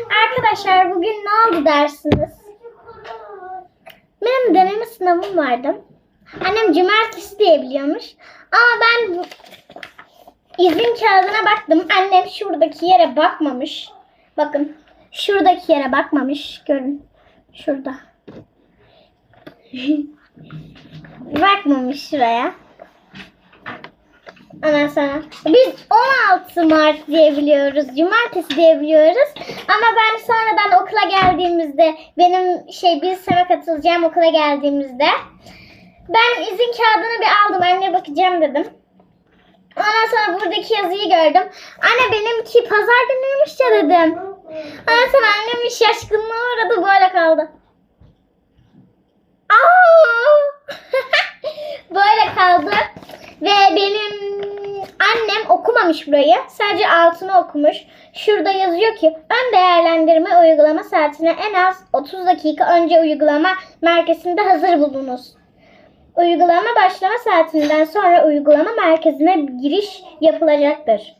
Arkadaşlar bugün ne oldu dersiniz? Benim deneme sınavım vardı. Annem cumartesi diye biliyormuş. Ama ben izin kağıdına baktım. Annem şuradaki yere bakmamış. Bakın şuradaki yere bakmamış. Görün. Şurada. bakmamış şuraya. Ondan sonra biz 16 Mart diye biliyoruz. Cumartesi diye biliyoruz. Ama ben sonradan okula geldiğimizde benim şey bir sene katılacağım okula geldiğimizde ben izin kağıdını bir aldım. Anne bakacağım dedim. Ondan sonra buradaki yazıyı gördüm. Anne benimki pazar günüymüş ya dedim. Ondan sonra annem şaşkınlığa uğradı böyle kaldı. Aa! böyle kaldı. Ve benim annem okumamış burayı. Sadece altını okumuş. Şurada yazıyor ki ön değerlendirme uygulama saatine en az 30 dakika önce uygulama merkezinde hazır bulunuz. Uygulama başlama saatinden sonra uygulama merkezine giriş yapılacaktır.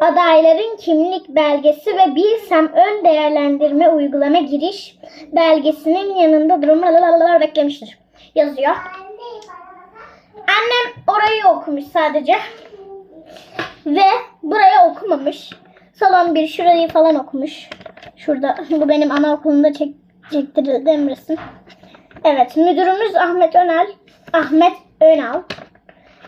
Adayların kimlik belgesi ve Bilsem ön değerlendirme uygulama giriş belgesinin yanında durumu beklemiştir. Yazıyor. Annem orayı okumuş sadece. Ve burayı okumamış. Salon bir şurayı falan okumuş. Şurada bu benim anaokulunda çek, çektirildiğim resim. Evet müdürümüz Ahmet Önal. Ahmet Önal.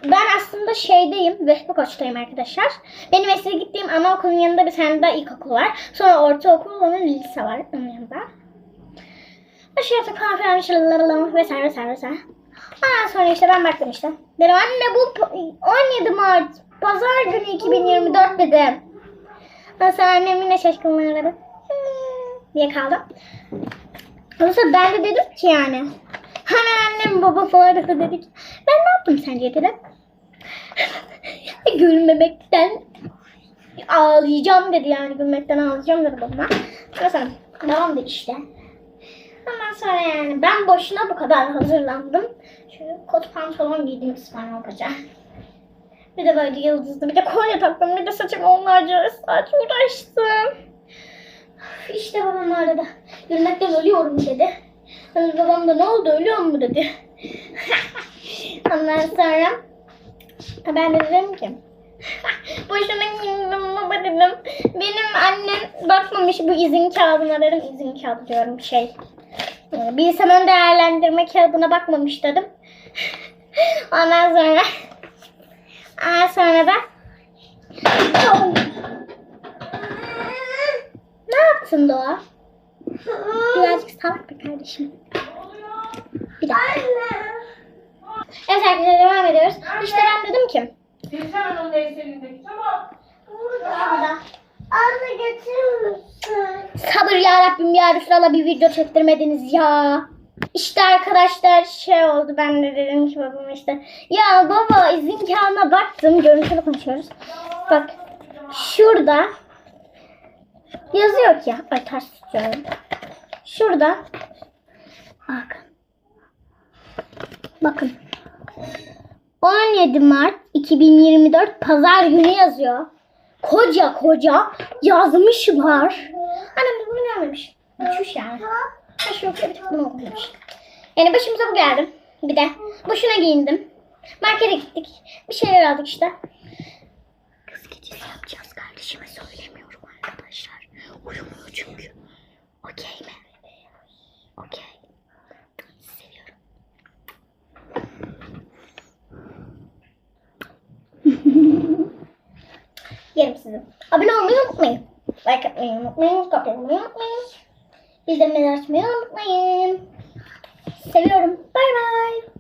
Ben aslında şeydeyim, Vehbi Koç'tayım arkadaşlar. Benim eski gittiğim anaokulun yanında bir tane daha ilkokul var. Sonra ortaokul, onun lise var onun yanında. Aşağıda konferans vesaire vesaire vesaire. Ondan sonra işte ben baktım işte. Dedim anne bu pa- 17 Mart pazar günü 2024 dedim. Ondan sonra annem yine şaşkınlığı aradı. Hmm, diye kaldım. Ondan ben de dedim ki yani. Hemen annem baba falan aradı dedik. Ben ne yaptım sence dedim. Gülmemekten ağlayacağım dedi yani gülmekten ağlayacağım dedi babama. Sonra devam dedi işte. Ondan sonra yani ben boşuna bu kadar hazırlandım. Şöyle kot pantolon giydim İspanyol paça. Bir de böyle yıldızlı bir de kolye taktım. Bir de saçım onlarca saç uğraştım. İşte babam aradı. Gülmekten ölüyorum dedi. Sonra babam da ne oldu ölüyor mu dedi. Ondan sonra ben de dedim ki Boşuna giyindim baba dedim. Benim annem bakmamış bu izin kağıdına dedim. İzin kağıdı diyorum şey. Ee, Bilsem ön değerlendirme kağıdına bakmamış dedim. Ondan sonra Ondan sonra da Ne yaptın Doğa? Birazcık salak be kardeşim. Bir dakika. Evet arkadaşlar devam ediyoruz. İşte ben dedim ki hemen onun tamam. Burada. Anne getirir? Sabır ya Rabbim ya Resulallah bir video çektirmediniz ya. İşte arkadaşlar şey oldu ben de dedim ki babama işte ya baba izin kağıdına baktım görüntülü konuşuyoruz. Bak şurada yazıyor ki ay ters tutuyorum. Şurada bak. Bakın. 17 Mart 2024 Pazar günü yazıyor. Koca koca yazmışlar. Annem bunu görmemiş. Uçuş yani. Yok bir tek bunu okumuş. Yani başımıza bu geldi. Bir de boşuna giyindim. Markete gittik. Bir şeyler aldık işte. Kız gecesi yapacağız kardeşime söylemiyorum arkadaşlar. Uyumuyor çünkü. Okey. Abone olmayı unutmayın. Like atmayı unutmayın. Olmayı unutmayın. Bildirimleri açmayı unutmayın. Seviyorum. Bay bay.